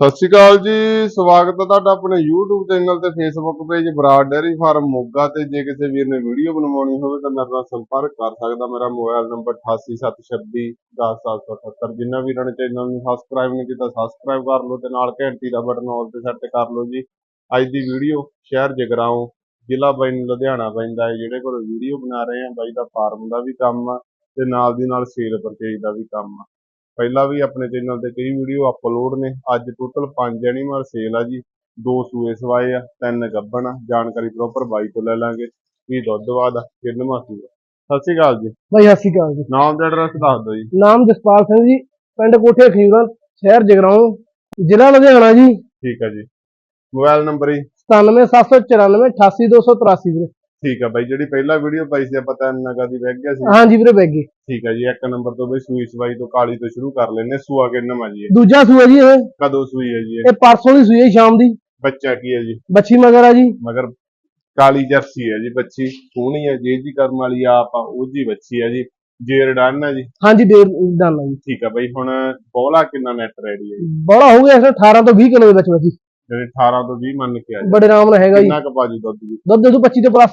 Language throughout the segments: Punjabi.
ਸਤਿ ਸ਼੍ਰੀ ਅਕਾਲ ਜੀ, ਸਵਾਗਤ ਹੈ ਤੁਹਾਡਾ ਆਪਣੇ YouTube ਚੈਨਲ ਤੇ Facebook page Brar dairy farm Moga ਤੇ ਜੇ ਕਿਸੇ ਵੀਰ ਨੇ ਵੀਡੀਓ ਬਣਵਾਉਣੀ ਹੋਵੇ ਤਾਂ ਮੇਰੇ ਨਾਲ ਸੰਪਰਕ ਕਰ ਸਕਦਾ। ਮੇਰਾ ਮੋਬਾਈਲ ਨੰਬਰ 8876210777 ਜਿੰਨਾ ਵੀਰਾਂ ਨੇ ਚੈਨਲ ਨੂੰ ਸਬਸਕ੍ਰਾਈਬ ਨਹੀਂ ਕੀਤਾ ਸਬਸਕ੍ਰਾਈਬ ਕਰ ਲਓ ਤੇ ਨਾਲ ਘੰਟੀ ਦਾ ਬਟਨ ਆਲ ਤੇ ਸੈੱਟ ਕਰ ਲਓ ਜੀ। ਅੱਜ ਦੀ ਵੀਡੀਓ ਸ਼ਹਿਰ ਜਗਰਾਉਂ, ਜ਼ਿਲ੍ਹਾ ਬਾਈ ਲੁਧਿਆਣਾ ਪੈਂਦਾ ਹੈ, ਜਿਹੜੇ ਕੋਲ ਵੀਡੀਓ ਬਣਾ ਰਹੇ ਆ, ਬਾਈ ਦਾ ਫਾਰਮ ਦਾ ਵੀ ਕੰਮ ਆ ਤੇ ਨਾਲ ਦੀ ਨਾਲ ਸੇਲ ਪਰਚੇਜ ਦਾ ਵੀ ਕੰਮ ਆ। ਪਹਿਲਾਂ ਵੀ ਆਪਣੇ ਚੈਨਲ ਤੇ ਕਈ ਵੀਡੀਓ ਅਪਲੋਡ ਨੇ। ਅੱਜ ਟੋਟਲ 5 ਐਨੀਮਲ ਸੇਲ ਆ ਜੀ। ਦੋ ਸੂਏ ਸਵਾਏ ਆ ਤਿੰਨ ਗੱਬਣ ਆ। ਜਾਣਕਾਰੀ ਪ੍ਰੋਪਰ ਬਾਈ ਤੋਂ ਲੈ ਲਾਂਗੇ। ਕੀ ਦੁੱਧ ਬਾਦ ਆ ਕਿੰਨਵਾਂ ਸੂਆ ਸਤਿ ਸ਼੍ਰੀ ਅਕਾਲ ਜੀ। ਭਾਈ ਸਤਿ ਸ਼੍ਰੀ ਅਕਾਲ ਜੀ। ਨਾਮ ਤੇ ਐਡਰੈਸ ਦੱਸ ਦਿਓ ਜੀ। ਨਾਮ ਜਸਪਾਲ ਸਿੰਘ ਜੀ ਪਿੰਡ ਕੋਠੇ ਖੀਵਰਾ ਸ਼ਹਿਰ ਜਗਰਾਉਂ ਜ਼ਿਲ੍ਹਾ ਲੁਧਿਆਣਾ ਜੀ। ਠੀਕ ਹੈ ਜੀ। ਮੋਬਾਈਲ ਨੰਬਰ ਜੀ। 97794 88283 ਵੀਰੇ। ਠੀਕ ਹੈ ਬਾਈ ਜਿਹੜੀ ਪਹਿਲਾਂ ਵੀਡੀਓ ਪਾਈ ਸੀ ਆਪਾਂ ਤਿੰਨ ਨਗਾ ਦੀ ਵਹਿ ਗਿਆ ਸੀ। ਹਾਂਜੀ ਵੀਰੇ ਬੈਗੇ ਠੀਕ ਹੈ ਜੀ ਇੱਕ ਨੰਬਰ ਤੋਂ ਬਈ ਸੂਈ ਸਵਾਈ ਤੋਂ ਕਾਲੀ ਤੋਂ ਸ਼ੁਰੂ ਕਰ ਲੈਨੇ ਸੂਆ ਕਿੰਨਵਾਂ ਜੀ ਇਹ? ਦੂਜਾ ਸੂਆ ਜੀ ਇਹ। ਕਦੋਂ ਸੂਈ ਹੈ ਜੀ ਇਹ? ਇਹ ਪਰਸੋਂ ਦੀ ਸੂਈ ਹੈ ਸ਼ਾਮ ਦੀ। ਬੱਚਾ ਕੀ ਹੈ ਜੀ? ਬੱਚੀ ਮਗਰ ਆ ਜੀ। ਮਗਰ ਕਾਲੀ ਜਰਸੀ ਹੈ ਜੀ ਬੱਚੀ। ਸੋਹਣੀ ਹੈ ਜੇ ਜੀ ਕਰਮ ਵਾਲੀ ਆਪ ਆ ਉਹ ਜੀ ਬੱਚੀ ਹੈ ਜੀ। ਜੇਰ ਡਨ ਹੈ ਜੀ। ਹਾਂਜੀ ਡੇਢ ਡਾਲਾ ਜੀ। ਠੀਕ ਹੈ ਬਈ ਹੁਣ ਬੋਲਾ ਕਿੰਨਾ ਨੈਟ ਰੈਡੀ ਹੈ ਜੀ? ਬੜਾ ਹੋ ਗਿਆ ਇਸ 18 ਤੋਂ 20 ਕਿਲੋ ਦੇ ਵਿੱਚ ਬੱਚੀ ਜਿਹੜੇ 18 ਤੋਂ 20 ਮੰਨ ਕੇ ਆ ਜੀ ਬੜੇ ਆਰਾਮ ਨਾਲ ਹੈਗਾ ਜੀ। ਕਿੰਨਾ ਕੁ ਬਾਜੂ ਦੁੱਧ ਜੀ? ਦੁੱਧ ਦੇ 25 ਤੋਂ ਪਲੱਸ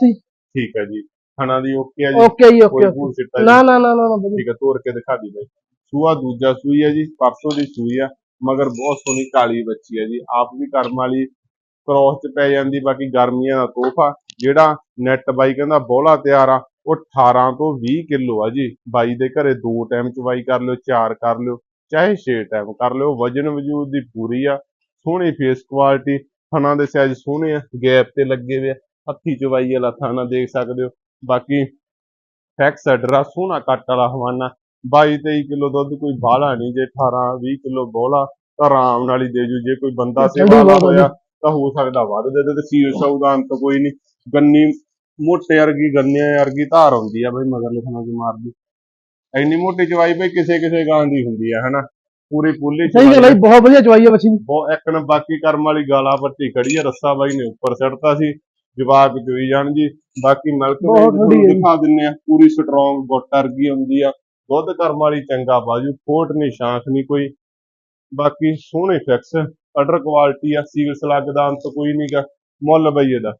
ਠੀਕ ਹੈ ਜੀ। ਖਾਣਾ ਦੀ ਓਕੇ ਹੈ ਜੀ। ਓਕੇ ਜੀ ਕੋਈ ਓਕੇ। ਭੂਰ ਸਿੱਟਾ ਜੀ। ਨਾ ਨਾ ਨਾ ਨਾ ਨਾ ਵਧੀਆ। ਠੀਕ ਹੈ ਤੋੜ ਕੇ ਦਿਖਾ ਦੀ ਬਈ। ਸੂਆ ਦੂਜਾ ਸੂਈ ਹੈ ਜੀ ਪਰਸੋਂ ਦੀ ਸੂਈ ਆ ਮਗਰ ਬਹੁਤ ਸੋਹਣੀ ਕਾਲੀ ਬੱਚੀ ਹੈ ਜੀ। ਆਪ ਵੀ ਕਰਮ ਵਾਲੀ ਕ੍ਰੋਸ ਚ ਪੈ ਜਾਂਦੀ ਬਾਕੀ ਗਰਮੀਆਂ ਦਾ ਤੋਹਫਾ। ਜਿਹੜਾ ਨੈਟ ਬਾਈ ਕਹਿੰਦਾ ਬੋਲਾ ਤਿਆਰ ਆ ਉਹ 18 ਤੋਂ 20 ਕਿਲੋ ਆ ਜੀ। ਬਾਈ ਦੇ ਘਰੇ ਦੋ ਟਾਈਮ ਚਵਾਈ ਕਰ ਲਿਓ ਚਾਰ ਕਰ ਲਿਓ ਚਾਹੇ 6 ਟਾਈਮ ਕਰ ਲਿਓ। ਵਜਨ ਵਜੂਦ ਦੀ ਪੂਰੀ ਆ। ਸੋਹਣੀ ਫੇਸ ਕੁਆਲਿਟੀ ਥਣਾ ਦੇ ਸਾਈਜ਼ ਸੋਹਣੇ ਆ ਗੈਪ ਤੇ ਲੱਗੇ ਹੋਏ ਆ ਹੱਥੀ ਚਵਾਈ ਵਾਲਾ ਥਾਣਾ ਦੇਖ ਸਕਦੇ ਹੋ। ਬਾਕੀ ਫੈਕਸ ਐਡਰਾ ਸੋਹਣਾ ਕੱਟ ਵਾਲਾ ਹਵਾਨਾ 22 23 ਕਿਲੋ ਦੁੱਧ ਕੋਈ ਬਾਹਲਾ ਨਹੀਂ ਜੇ 18 20 ਕਿਲੋ ਬੋਲਾ ਤਾਂ ਆਰਾਮ ਨਾਲ ਹੀ ਦੇ ਜੂ ਜੇ ਕੋਈ ਬੰਦਾ ਸੇਵਾ ਵਾਲਾ ਹੋਇਆ ਤਾਂ ਹੋ ਸਕਦਾ ਵੱਧ ਦੇ ਦੇ ਤੇ ਸੀਲ ਸੌ ਦਾ ਅੰਤ ਕੋਈ ਨਹੀਂ। ਗੰਨੀ ਮੋਟੇ ਵਰਗੀ ਗੰਨਿਆਂ ਵਰਗੀ ਧਾਰ ਆਉਂਦੀ ਆ ਬਈ ਮਗਰ ਲਿਖਣਾ ਚ ਮਾਰਦੀ। ਇੰਨੀ ਮੋਟੀ ਚਵਾਈ ਬਈ ਕਿਸੇ ਕਿਸੇ ਗਾਂ ਦੀ ਹੁੰਦੀ ਆ ਹਨਾ? ਪੂਰੀ ਪੁੱਲੀ ਸਹੀ ਗੱਲ ਹੈ ਜੀ, ਬਹੁਤ ਵਧੀਆ ਚਵਾਈ ਹੈ ਬੱਚੀ ਦੀ ਬਹੁਤ ਇੱਕ ਨਾ ਬਾਕੀ ਕਰਮ ਵਾਲੀ ਗਾਲਾ ਪੱਟੀ ਖੜੀ ਆ ਰੱਸਾ ਬਾਈ ਨੇ ਉੱਪਰ ਸੱਟਤਾ ਸੀ ਜਵਾਬ ਚੋਈ ਜਾਣ ਜੀ। ਬਾਕੀ ਮਿਲਕ ਬਹੁਤ ਜੀ। ਦਿਖਾ ਦਿੰਨੇ ਆ ਪੂਰੀ ਸਟਰੋਂਗ ਗੁੱਟ ਵਰਗੀ ਹੁੰਦੀ ਆ। ਦੁੱਧ ਕਰਮ ਵਾਲੀ ਚੰਗਾ ਬਾਜੂ ਫੋਟ ਨਹੀਂ ਸ਼ਾਂਖ ਨਹੀਂ ਕੋਈ। ਬਾਕੀ ਸੋਹਣੇ ਫਿਕਸ ਅਡਰ ਕੁਆਲਿਟੀ ਆ ਸੀਲਸ ਲੱਗਦਾ ਅੰਤ ਕੋਈ ਨਹੀਂਗਾ ਮੁੱਲ ਬਈ ਇਹਦਾ।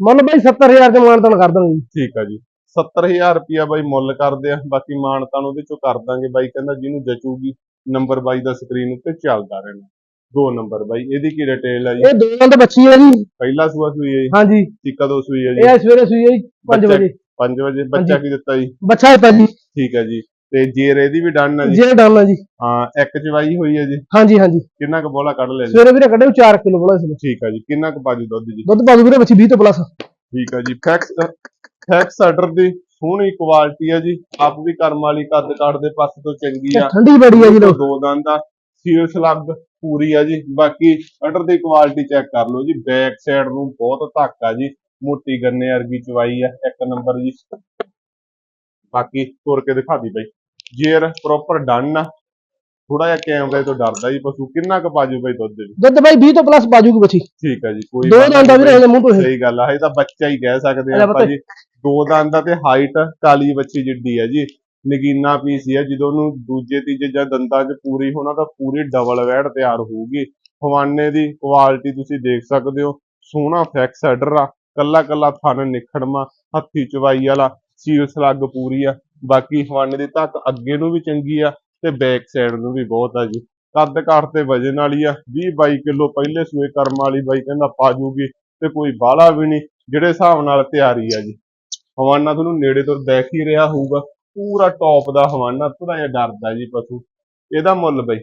ਮੁੱਲ ਭਾਈ 70000 ਦੇ ਮਾਨਤਨ ਕਰ ਦਾਂਗੇ ਜੀ ਠੀਕ ਆ ਜੀ। 70000 ਰੁਪਿਆ ਬਾਈ ਮੁੱਲ ਕਰਦੇ ਆ ਬਾਕੀ ਮਾਨਤਾਂ ਨੂੰ ਉਹਦੇ ਚੋਂ ਕਰ ਦਾਂਗੇ। ਬਾਈ ਕਹਿੰਦਾ ਜਿਹਨੂੰ ਜਚੂਗੀ ਨੰਬਰ ਬਾਈ ਦਾ ਸਕਰੀਨ ਉੱਤੇ ਚੱਲਦਾ ਰਹਿਣਾ ਦੋ ਨੰਬਰ ਬਾਈ ਇਹਦੀ ਕੀ ਡਿਟੇਲ ਜੀ? ਇਹ ਦੋ ਦੰਦ ਬੱਚੀ ਹੈ ਜੀ। ਪਹਿਲਾ ਸੂਆ ਸੂਈ ਹੈ ਜੀ? ਹਾਂਜੀ। ਕੀ ਕਦੋਂ ਸੂਈ ਹੈ ਜੀ। ਇਹ ਸਵੇਰੇ ਸੂਈ ਹੈ ਜੀ 5 ਬੱਚਾ- ਵਜੇ। 5 ਵਜੇ ਬੱਚਾ ਕੀ ਦਿੱਤਾ ਜੀ? ਬੱਚਾ ਹੈ ਜੀ। ਠੀਕ ਹੈ ਜੀ। ਤੇ ਜੇਰ ਇਹਦੀ ਵੀ ਡਨ ਹੈ ਜੀ? ਜੇ ਡਾਲਾ ਜੀ। ਹਾਂ ਇੱਕ ਚਵਾਈ ਹੋਈ ਹੈ ਜੀ? ਹਾਂਜੀ ਹਾਂਜੀ। ਕਿੰਨਾ ਕੁ ਬੋਲਾ ਕੱਢ ਲਿਆ ਜੀ? ਸਵੇਰੇ ਵੀਰੇ ਕੱਢੇ 4 ਕਿਲੋ ਬੜਾ ਇਸ ਠੀਕ ਹੈ ਜੀ। ਕਿੰਨਾ ਕੁ ਬਾਜੂ ਦੁੱਧ ਜੀ? ਦੁੱਧ ਪਾਦੂ ਵੀਰੇ ਬੱਚੀ 20 ਤੋਂ ਪਲੱਸ ਠੀਕ ਹੈ ਜੀ। ਫੈਕਸ ਫੈਕਸ ਆਰਡਰ ਦੀ ਸੋਹਣੀ ਕੁਆਲਿਟੀ ਹੈ ਜੀ। ਆਪ ਵੀ ਕਰਮ ਵਾਲੀ ਕੱਦ ਕਾਠ ਦੇ ਪਾਸੇ ਤੋਂ ਚੰਗੀ ਆ। ਠੰਡੀ ਬੜੀ ਹੈ ਜੀ ਲੋ ਦੋ ਦੰਦ ਦਾ ਸੀਲ ਸਲੱਗ ਪੂਰੀ ਆ ਜੀ। ਬਾਕੀ ਆਰਡਰ ਦੀ ਕੁਆਲਿਟੀ ਚੈੱਕ ਕਰ ਲਓ ਜੀ। ਬੈਕ ਸਾਈਡ ਨੂੰ ਬਹੁਤ ਧੱਕ ਆ ਜੀ। ਮੋਟੀ ਗੰਨੇ ਵਰਗੀ ਚਵਾਈ ਆ ਇੱਕ ਨੰਬਰ ਜੀ। ਬਾਕੀ ਤੁਰ ਕੇ ਦਿਖਾ ਦੀ ਬਈ। ਜੇਰ ਪ੍ਰੋਪਰ ਡਨ ਆ। ਥੋੜਾ ਜਿਹਾ ਕੈਮਰੇ ਤੋਂ ਡਰਦਾ ਜੀ ਪਸ਼ੂ। ਕਿੰਨਾ ਕੁ ਪਾਜੂ ਬਈ ਦੁੱਧ ਦੇ? ਦੁੱਧ ਬਾਈ 20 ਤੋਂ ਪਲੱਸ ਬਾਜੂਗੀ ਬੱਚੀ। ਠੀਕ ਹੈ ਜੀ ਕੋਈ ਦੋ ਦੰਦ ਦਾ ਨਹੀਂ ਵੀਰੇ ਹਲੇ ਮੂੰਹ ਤੋਂ। ਸਹੀ ਗੱਲ ਆ ਇਹ ਤਾਂ ਬੱਚਾ ਹੀ ਕਹਿ ਸਕਦੇ ਆ ਜੀ। ਦੋ ਦੰਦ ਦਾ ਤੇ ਹਾਈਟ ਕਾਲੀ ਬੱਚੀ ਜਿੱਡੀ ਹੈ ਜੀ। ਨਗੀਨਾ ਪੀਸ ਹੀ ਹੈ ਜਦੋਂ ਨੂੰ ਦੂਜੇ, ਤੀਜੇ ਜਾਂ ਦੰਦਾਂ 'ਚ ਪੂਰੀ ਹੋਣਾ ਤਾਂ ਪੂਰੀ ਡਬਲ ਵੈੜ ਤਿਆਰ ਹੋਊਗੀ। ਹਵਾਨੇ ਦੀ ਕੁਆਲਿਟੀ ਤੁਸੀਂ ਦੇਖ ਸਕਦੇ ਹੋ, ਸੋਹਣਾ ਫੈਕਸ ਹੈਡਰ ਆ ਕੱਲਾ ਕੱਲਾ ਥਣ ਨਿਖੜਮਾ, ਹੱਥੀ ਚਵਾਈ ਵਾਲਾ ਸੀਲ ਸਲੱਗ ਪੂਰੀ ਆ। ਬਾਕੀ ਹਵਾਨੇ ਦੀ ਧੱਕ ਅੱਗੇ ਨੂੰ ਵੀ ਚੰਗੀ ਆ ਤੇ ਬੈਕ ਸਾਈਡ ਨੂੰ ਵੀ ਬਹੁਤ ਆ ਜੀ। ਕੱਦ ਕਾਠ ਤੇ ਵਜਨ ਵਾਲੀ ਆ 20 22 ਕਿਲੋ ਪਹਿਲੇ ਸੂਏ ਕਰਮ ਵਾਲੀ ਬਾਈ ਕਹਿੰਦਾ ਪਾ ਜੂਗੀ ਤੇ ਕੋਈ ਬਾਹਲਾ ਵੀ ਨਹੀਂ, ਜਿਹੜੇ ਹਿਸਾਬ ਨਾਲ ਤਿਆਰੀ ਆ ਜੀ। ਹਵਾਨਾ ਤੁਹਾਨੂੰ ਨੇੜੇ ਤੋਂ ਦੇਖ ਹੀ ਰਿਹਾ ਹੋਊਗਾ। ਪੂਰਾ ਟੌਪ ਦਾ ਹਵਾਨਾ ਥੋੜਾ ਜਿਹਾ ਡਰਦਾ ਜੀ ਪਸ਼ੂ। ਇਹਦਾ ਮੁੱਲ ਬਈ?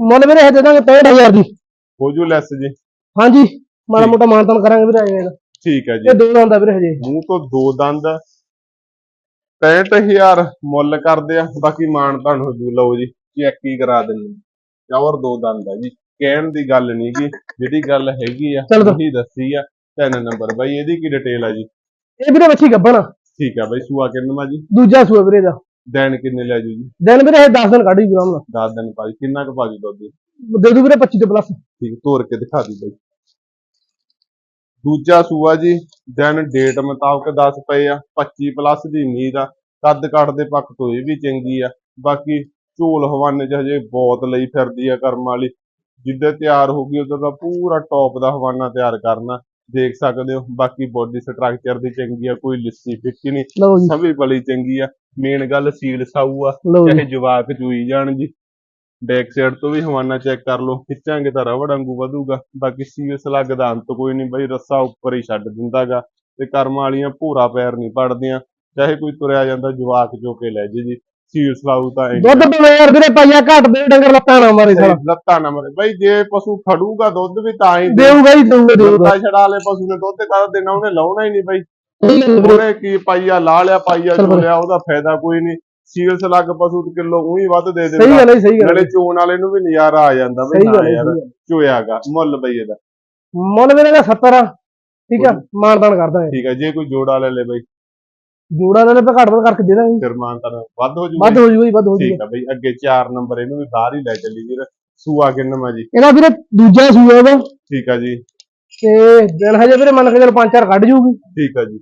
ਮੁੱਲ ਵੀਰੇ ਇਹ ਦੇ ਦਾਂਗੇ 65000 ਦੀ। ਹੋ ਜੂ ਲੈਸ ਜੀ। ਹਾਂਜੀ ਮਾੜਾ ਮੋਟਾ ਮਾਨਤਨ ਕਰਾਂਗੇ ਵੀਰੇ ਆਏ ਠੀਕ ਹੈ ਇਹ ਜੀ ਦੋ ਦੰਦ ਵੀਰੇ ਹਜੇ। ਮੂੰਹ ਤੋਂ ਦੋ ਦੰਦ। 65000 ਮੁੱਲ ਕਰਦੇ ਆ। ਬਾਕੀ ਮਾਨ ਤੁਹਾਨੂੰ ਹੋ ਜੂ। ਲਓ ਜੀ ਚੈੱਕ ਹੀ ਕਰਾ ਦਿੰਦੇ ਚੌਰ ਦੋ ਦੰਦ ਆ ਜੀ। ਕਹਿਣ ਦੀ ਗੱਲ ਨਹੀਂ ਗੀ। ਜਿਹੜੀ ਗੱਲ ਹੈਗੀ ਆ। ਉਹੀ ਦੱਸੀ ਆ। ਤਿੰਨ ਨੰਬਰ ਬਾਈ ਇਹਦੀ ਕੀ ਡਿਟੇਲ ਆ ਜੀ? ਇਹ ਵੀਰੇ ਬੱਚੀ ਗੱਬਣ ਠੀਕ ਆ ਬਾਈ ਸੂਆ ਕਿੰਨਵਾ ਜੀ। ਦੂਜਾ ਸੂਆ ਵੀਰੇ ਦਾ। ਦਿਨ ਕਿੰਨੇ ਲੈ ਜੂ ਜੀ? ਦਿਨ ਵੀਰੇ ਇਹ 10 ਦਿਨ ਕੱਢ ਜੂ ਆਰਾਮ 10 ਦਿਨ ਪਾਜੀ ਕਿੰਨਾ ਕੁ ਪਾਜੂ ਦੁੱਧ? ਨਾਲ ਦੇ ਦੂ ਵੀਰੇ 25 ਤੋਂ ਪਲੱਸ ਠੀਕ ਤੋਰ ਕੇ ਦਿਖਾ ਦੀ ਬਾਈ। ਦੂਜਾ ਸੂਆ ਜੀ ਦਿਨ ਡੇਟ ਮੁਤਾਬਕ 10 ਪਏ ਆ 25 ਪਲੱਸ ਦੀ ਉਮੀਦ ਆ। ਕੱਦ ਕੱਟ ਦੇ ਪੱਖ ਤੋਂ ਇਹ ਵੀ ਚੰਗੀ ਆ। ਬਾਕੀ ਝੋਲ ਹਵਾਨੇ ਚ ਹਜੇ ਬਹੁਤ ਲਈ ਫਿਰਦੀ ਆ ਕਰਮ ਵਾਲੀ। ਜਿੱਦੇ ਤਿਆਰ ਹੋ ਗਈ ਉਦੋਂ ਦਾ ਪੂਰਾ ਟੌਪ ਦਾ ਹਵਾਨਾ ਤਿਆਰ ਕਰਨਾ। ਦੇਖ ਸਕਦੇ ਹੋ ਬਾਕੀ ਬੋਡੀ ਸਟਰਕਚਰ ਦੀ ਚੰਗੀ ਆ ਕੋਈ ਲਿੱਸੀ ਫਿੱਕੀ ਨਹੀਂ ਜੀ। ਸਭੀ ਬਲੀ ਚੰਗੀ ਆ। ਮੇਨ ਗੱਲ ਸੀਲ ਸਾਊ ਆ ਲਓ ਜੀ। ਚਾਹੇ ਜਵਾਕ ਚੂਈ ਜਾਣ ਜੀ। ਬੈਕ ਸਾਈਡ ਤੋਂ ਵੀ ਹਵਾਨਾ ਚੈੱਕ ਕਰ ਲਓ ਖਿੱਚਾਂਗੇ ਤਾਂ ਰਬੜ ਵਾਂਗੂ ਵਧੂਗਾ। ਬਾਕੀ ਸੀਲ ਸਲੱਗ ਦਾ ਅੰਤ ਕੋਈ ਨਹੀਂ ਬਈ ਰੱਸਾ ਉੱਪਰ ਹੀ ਛੱਡ ਦਿੰਦਾਗਾ। ਤੇ ਕਰਮਾਂ ਵਾਲੀਆਂ ਭੂਰਾ ਪੈਰ ਨਹੀਂ ਪੜਦੀਆਂ ਚਾਹੇ ਕੋਈ ਤੁਰਿਆ ਜਾਂਦਾ ਜਵਾਕ ਚੋ ਕੇ ਲੈ ਜੇ ਜੀ। ਸੀਲ ਸਲਾਊ ਤਾਂ ਐਂ ਦੁੱਧ ਪਵੇ ਯਾਰ ਵੀਰੇ ਪਾਈਆ ਘੱਟ ਦੇ ਡੰਗਰ ਲੱਤਾਂ ਨਾ ਮਾਰੇ ਸਾਲਾ। ਲੱਤਾਂ ਨਾ ਮਰੇ। ਬਈ ਜੇ ਪਸ਼ੂ ਖੜੂਗਾ ਦੁੱਧ ਵੀ ਤਾਂ ਹੀ ਦੇਊਗਾ ਹੀ ਦੇਊਗਾ ਦੇਊਗਾ। ਦੁੱਧਾ ਛੜਾ ਵਾਲੇ ਪਸ਼ੂ ਨੇ ਦੁੱਧ ਕਾਹਦਾ ਦੇਣਾ ਉਹਨੇ ਲਾਉਣਾ ਹੀ ਨਹੀਂ ਬਈ। ਸਹੀ। ਉਹਨੇ ਕੀ ਪਾਈਆ ਲਾ ਲਿਆ ਪਾਈਆ ਚੱਲ ਚੋ ਲਿਆ ਉਹਦਾ ਫਾਇਦਾ ਕੋਈ ਨਹੀਂ। ਸੀਲ ਸਲੱਗ ਪਸ਼ੂ ਕਿਲੋ ਉਹੀ ਵੱਧ ਦੇ ਸਹੀ ਦਿੰਦਾ ਗੱਲ ਹੈ ਸਹੀ ਗੱਲ ਨਾਲੇ ਚੋਣ ਵਾਲੇ ਨੂੰ ਵੀ ਨਜ਼ਾਰਾ ਆ ਜਾਂਦਾ ਸਹੀ ਗੱਲ ਹੈ ਯਾਰ ਸਹੀ। ਚੋਇਆਗਾ ਮੁੱਲ ਬਈ ਇਹਦਾ। ਮੁੱਲ ਵੀਰੇ ਦਾ 70 ਆ ਠੀਕ ਆ? ਮਾਨਦਾਨ ਕਰਦਾ ਠੀਕ ਹੈ ਜੇ ਕੋਈ ਜੋੜਾ ਲੈ ਲੇ ਬਈ। ਜੋੜਾ ਨਾਲ ਆਪਾਂ ਘੱਟ ਵੱਧ ਕਰਕੇ ਦੇ ਦਾਂਗੇ ਫਿਰ ਮਾਨਤਾ ਵੱਧ ਹੋ ਜੂਗਾ। ਵੱਧ ਹੋ ਜੂਗਾ ਜੀ ਵੱਧ ਹੋ ਠੀਕ ਜੂਗਾ ਹੈ ਬਈ ਅੱਗੇ 4 ਨੰਬਰ ਇਹਨੂੰ ਵੀ ਬਾਹਰ ਹੀ ਲੈ ਚੱਲੀ ਵੀਰ। ਸੂਆ ਕਿੰਨਾ ਜੀ? ਇਹਦਾ ਵੀਰੇ ਦੂਜਾ ਸੂਆ ਵਾ ਠੀਕ ਹੈ ਜੀ। ਤੇ ਦਿਨ ਹਜੇ ਵੀਰੇ ਮੰਨ ਕੇ ਚੱਲ ਪੰਜ ਚਾਰ ਕੱਢ ਜੂਗੀ। ਠੀਕ ਹੈ ਜੀ।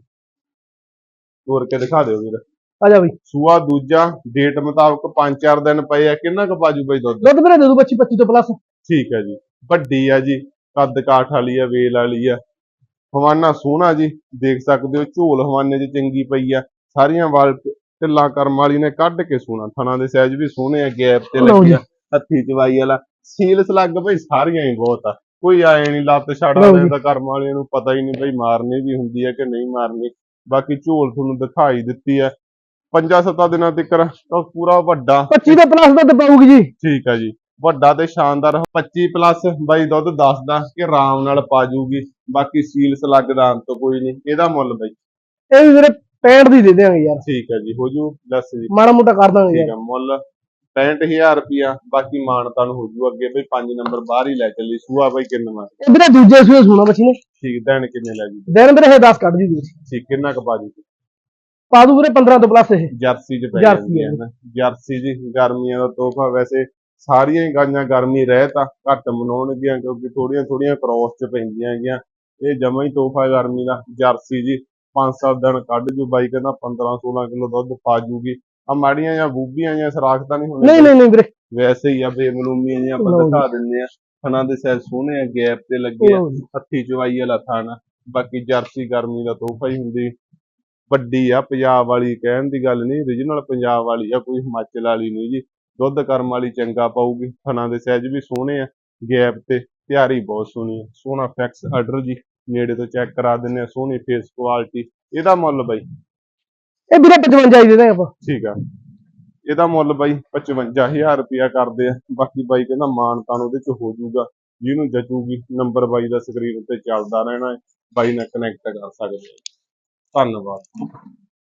ਤੋਰ ਕੇ ਦਿਖਾ ਦਿਓ ਵੀਰ। ਆ ਜਾ ਬਈ। ਸੂਆ ਦੂਜਾ ਡੇਟ ਮੁਤਾਬਕ 5-4 ਦਿਨ ਪਏ ਆ। ਕਿੰਨਾ ਕੁ ਪਾਜੂ ਬਈ ਦੁੱਧ? ਦੁੱਧ ਵੀਰੇ ਦੇ ਦੂ 25 25 ਤੋਂ ਪਲੱਸ ਠੀਕ ਹੈ ਜੀ। ਵੱਡੀ ਆ ਜੀ। ਕੱਦ ਕਾਠ ਵਾਲੀ ਆ ਵੇਲ ਵਾਲੀ ਆ। ਹਵਾਨਾ ਸੋਹਣਾ ਜੀ ਦੇਖ ਸਕਦੇ ਹੋ ਝੋਲ ਹਵਾਨੇ 'ਚ ਚੰਗੀ ਪਈ ਆ ਸਾਰੀਆਂ ਵਾਲ ਢਿੱਲਾਂ ਕਰਮ ਵਾਲੀ ਨੇ ਕੱਢ ਕੇ ਸੋਹਣਾ ਥਣਾ ਦੇ ਸਾਈਜ਼ ਵੀ ਸੋਹਣੇ ਆ ਗੈਪ ਤੇ ਲੱਗੀ। ਆ ਹੱਥੀ ਚਵਾਈ ਵਾਲਾ ਸੀਲ ਸਲੱਗ ਬਈ ਸਾਰੀਆਂ ਹੀ ਬਹੁਤ ਆ ਕੋਈ ਆਏ ਨਹੀਂ ਲੱਤ ਛੜ ਲਓ ਵਾਲੇ ਜੀ। ਦਾ ਕਰਮ ਵਾਲਿਆਂ ਨੂੰ ਪਤਾ ਹੀ ਨਹੀਂ ਬਈ ਮਾਰਨੀ ਵੀ ਹੁੰਦੀ ਹੈ ਕਿ ਨਹੀਂ ਮਾਰਨੀ ਬਾਕੀ ਝੋਲ ਤੁਹਾਨੂੰ ਦਿਖਾਈ ਦਿੱਤੀ ਹੈ ਪੰਜਾਂ ਸੱਤਾਂ ਦਿਨਾਂ ਤੱਕ ਤਾਂ ਪੂਰਾ ਵੱਡਾ 25 ਤੋਂ ਪਲੱਸ ਦੁੱਧ ਪਾਊਗੀ ਜੀ ਠੀਕ ਹੈ ਜੀ ਵੱਡਾ ਤੇ ਸ਼ਾਨਦਾਰ 25 ਪਲੱਸ ਬਾਈ ਦੁੱਧ ਦੱਸਦਾ ਕਿ ਆਰਾਮ ਨਾਲ ਪਾ ਜੂਗੀ ਬਾਕੀ ਸੀਲ ਸਲੱਗ ਦਾ ਅੰਤ ਕੋਈ ਨਹੀਂ ਇਹਦਾ ਮੁੱਲ ਬਾਈ। ਇਹ ਵੀ ਵੀਰੇ 65 ਦੀ ਦੇ ਦੇਾਂਗੇ ਯਾਰ। ਠੀਕ ਹੈ ਜੀ ਹੋ ਜੂ ਲੈਸ ਜੀ। ਮਾੜਾ ਮੋਟਾ ਕਰ ਦਾਂਗੇ ਠੀਕ ਹੈ ਮੁੱਲ 65000 ਰੁਪਿਆ ਬਾਕੀ ਮਾਨਤਾ ਨੂੰ ਹੋ ਜੂ ਅੱਗੇ ਬਈ 5 ਨੰਬਰ ਬਾਹਰ ਹੀ ਲੈ ਚੱਲੀ ਸੂਆ ਬਾਈ ਕਿੰਨਾ ਇਹ ਵੀਰੇ ਦੂਜੇ ਸੂਏ ਸੁਣਾ ਬੱਚੀ ਨੇ। ਠੀਕ ਦੇਣ ਕਿੰਨੇ ਲੈ ਜੂ? ਦਿਨ ਵੀਰੇ ਇਹ 10 ਕੱਢ ਜੂਗੀ ਠੀਕ ਕਿੰਨਾ ਕੁ ਪਾ ਜੂ? ਪਾ ਦੂ ਵੀਰੇ 15 ਤੋਂ ਪਲੱਸ ਇਹ। ਜਰਸੀ ਚ ਪੈ ਜਰਸੀ ਜਾਂਦੀ ਹੈ। ਨਾ। ਜਰਸੀ ਜੀ ਗਰਮੀਆਂ ਦਾ ਤੋਹਫਾ ਵੈਸੇ ਸਾਰੀਆਂ ਹੀ ਗਾਈਆਂ ਗਰਮੀ ਰਹਿ ਤਾਂ ਘੱਟ ਮਨਾਉਣਗੀਆਂ ਕਿਉਂਕਿ ਥੋੜੀਆਂ ਥੋੜੀਆਂ ਕ੍ਰੋਸ ਚ ਪੈਂਦੀਆਂ ਹੈਗੀਆਂ। ਇਹ ਜਮਾ ਹੀ ਤੋਹਫਾ ਗਰਮੀ ਦਾ ਜਰਸੀ ਜੀ। 5-7 ਦਿਨ ਕੱਢ ਜੂ ਬਾਈ ਕਹਿੰਦਾ 15-16 ਕਿਲੋ ਦੁੱਧ ਪਾ ਜੂਗੀ। ਆ ਮਾੜੀਆਂ ਜਾਂ ਬੂਬੀਆਂ ਜਾਂ ਸਰਾਖ ਤਾਂ ਨਹੀਂ ਨਹੀਂ ਹੋਣੇ ਨਹੀਂ ਨਹੀਂ ਵੀਰੇ। ਵੈਸੇ ਹੀ ਆ ਬੇਮਲੂਮੀਆਂ ਜਿਹੀਆਂ ਆਪਾਂ ਜੀ। ਦਿਖਾ ਦਿੰਦੇ ਆ ਥਣਾ ਦੇ ਸੈਲ ਸੋਹਣੇ ਆ ਗੈਪ ਤੇ ਲੱਗੇ ਆ। ਜੀ। ਹੱਥੀ ਚਵਾਈ ਵਾਲਾ ਥਾਣਾ। ਬਾਕੀ ਜਰਸੀ ਗਰਮੀ ਦਾ ਤੋਹਫਾ ਹੀ ਹੁੰਦੀ। ਵੱਡੀ ਆ ਪੰਜਾਬ ਵਾਲੀ ਕਹਿਣ ਦੀ ਗੱਲ ਨਹੀਂ origignal ਪੰਜਾਬ ਵਾਲੀ ਆ ਕੋਈ ਹਿਮਾਚਲ ਵਾਲੀ ਨਹੀਂ ਜੀ। ਦੁੱਧ ਕਰਮ ਵਾਲੀ ਚੰਗਾ ਪਾਊਗੀ। ਥਣਾ ਦੇ ਸਾਈਜ਼ ਵੀ ਸੋਹਣੇ ਆ। ਗੈਪ ਤੇ ਤਿਆਰੀ ਬਹੁਤ ਸੋਹਣੀ ਆ। ਸੋਹਣਾ ਫੈਕਸ ਆਰਡਰ ਜੀ। ਨੇੜੇ ਤੋਂ ਚੈੱਕ ਕਰਾ ਦਿੰਨੇ ਆ। ਸੋਹਣੀ ਫੇਸ ਕੁਆਲਿਟੀ ਇਹਦਾ ਮੁੱਲ ਬਾਈ। ਇਹ ਵੀਰੇ 55 ਹੀ ਦੇ ਦਾਂਗੇ ਆਪਾਂ। ਠੀਕ ਆ। ਇਹਦਾ ਮੁੱਲ ਬਾਈ 55000 ਰੁਪਿਆ ਕਰਦੇ ਆ। ਬਾਕੀ ਬਾਈ ਕਹਿੰਦਾ ਮਾਨਤਾਨ ਉਹਦੇ ਚ ਹੋ ਜਾਊਗਾ। ਜਿਹਨੂੰ ਜਚੂਗੀ ਨੰਬਰ ਬਾਈ ਦਾ ਸਕਰੀਨ ਉੱਤੇ ਚੱਲਦਾ ਰਹਿਣਾ ਹੈ। ਬਾਈ ਨਾਲ ਕਨੈਕਟ ਕਰ ਸਕਦੇ ਆ। ਧੰਨਵਾਦ।